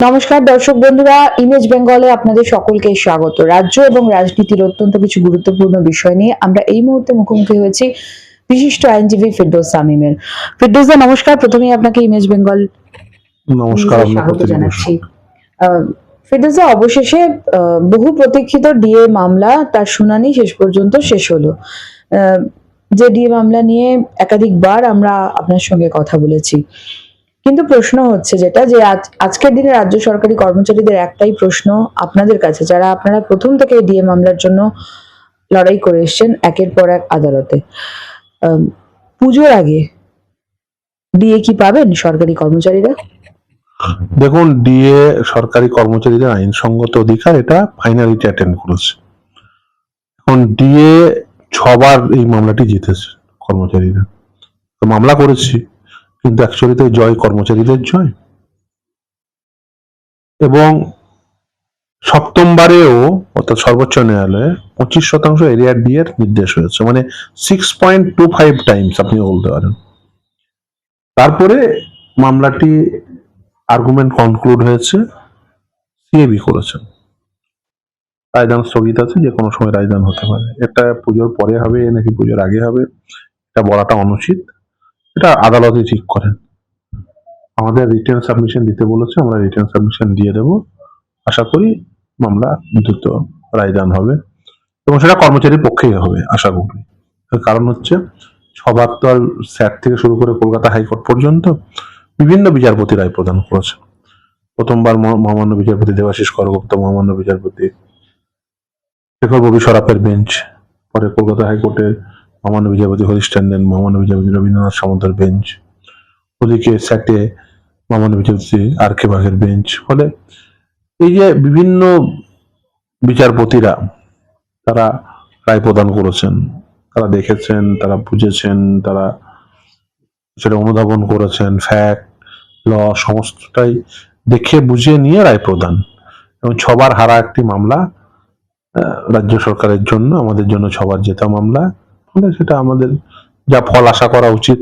নমস্কার দর্শক বন্ধুরা ইমেজ বেঙ্গলে আপনাদের সকলকে স্বাগত। রাজ্য এবং রাজনীতির অত্যন্ত কিছু গুরুত্বপূর্ণ বিষয় নিয়ে আমরা এই মুহূর্তে মুখোমুখি হয়েছি বিশিষ্ট আইনজীবী ফিরদৌস সামিমের। ফিরদৌসদা নমস্কার। প্রথমেই আপনাকে ইমেজ বেঙ্গল নমস্কার স্বাগত জানাচ্ছি। আহ, ফিরদৌসদা অবশেষে বহু প্রতীক্ষিত ডিএ মামলা তার শুনানি শেষ পর্যন্ত শেষ হলো। আহ, যে ডিএ মামলা নিয়ে একাধিকবার আমরা আপনার সঙ্গে কথা বলেছি। কিন্তু প্রশ্ন হচ্ছে যেটা যে আজ- আজকের দিনে রাজ্য সরকারি কর্মচারীদের একটাই প্রশ্ন আপনাদের কাছে, যারা আপনারা প্রথম থেকে ডিএ মামলার জন্য লড়াই করে এসেছেন, একের পর এক আদালতে। পুজোর আগে ডিএ কি পাবেন সরকারি কর্মচারীরা? দেখুন, ডিএ সরকারি কর্মচারীদের আইনসঙ্গত অধিকার, এটা ফাইনালিটি অ্যাটেন্ড করেছে। এখন ডিএ ছবার এই মামলাটি জিতেছে কর্মচারীরা। তো মামলা করেছি। কিন্তু অ্যাকচুয়ালি তো জয় কর্মচারীদের জয়। এবং সপ্তমবারেও অর্থাৎ সর্বোচ্চ ন্যায়ালয়ে পঁচিশ শতাংশ এরিয়া ডি এর নির্দেশ হয়েছে। মানে six point two five times আপনি বলতে পারেন। তারপরে মামলাটি আর্গুমেন্ট কনক্লুড হয়েছে সিএবি করেছেন। রায়দান স্থগিত আছে, যে কোনো সময় রায়দান হতে পারে। এটা পুজোর পরে হবে, নাকি পুজোর আগে হবে, এটা বলাটা অনুচিত। এটা আদালতে ঠিক করেন। আমাদের রিটার্ন সাবমিশন দিতে বলেছে, আমরা রিটার্ন সাবমিশন দিয়ে দেব। আশা করি মামলা দ্রুত রায়দান হবে এবং সেটা কর্মচারীর পক্ষেই হবে, আশা করি। কারণ হচ্ছে সবার তো আর স্যাট থেকে শুরু করে কলকাতা হাইকোর্ট পর্যন্ত বিভিন্ন বিচারপতি রায় প্রদান করেছে। প্রথমবার মহামান্য বিচারপতি দেবাশিস করগুপ্ত, মহামান্য বিচারপতি শেখর ববি সরাফের বেঞ্চ, পরে কলকাতা হাইকোর্টের মহামান্য বিচারপতি হরিশ ট্যান্ডন মহামান্য বিচারপতি রবীন্দ্রনাথ সামন্তের বেঞ্চ ওদিকে স্যাটে মহামান্য বিচারপতি আর কে বাঘের বেঞ্চ ফলে এই যে বিভিন্ন বিচারপতিরা, তারা রায় প্রদান করেছেন, তারা দেখেছেন, তারা বুঝেছেন, তারা সেটা অনুধাবন করেছেন ফ্যাক্ট ল সমস্তটাই দেখে, বুঝে নিয়ে রায় প্রদান। এবং ছবার হারা একটি মামলা রাজ্য সরকারের জন্য, আমাদের জন্য ছবার জেতা মামলা ফলে সেটা আমাদের যা ফল আশা করা উচিত।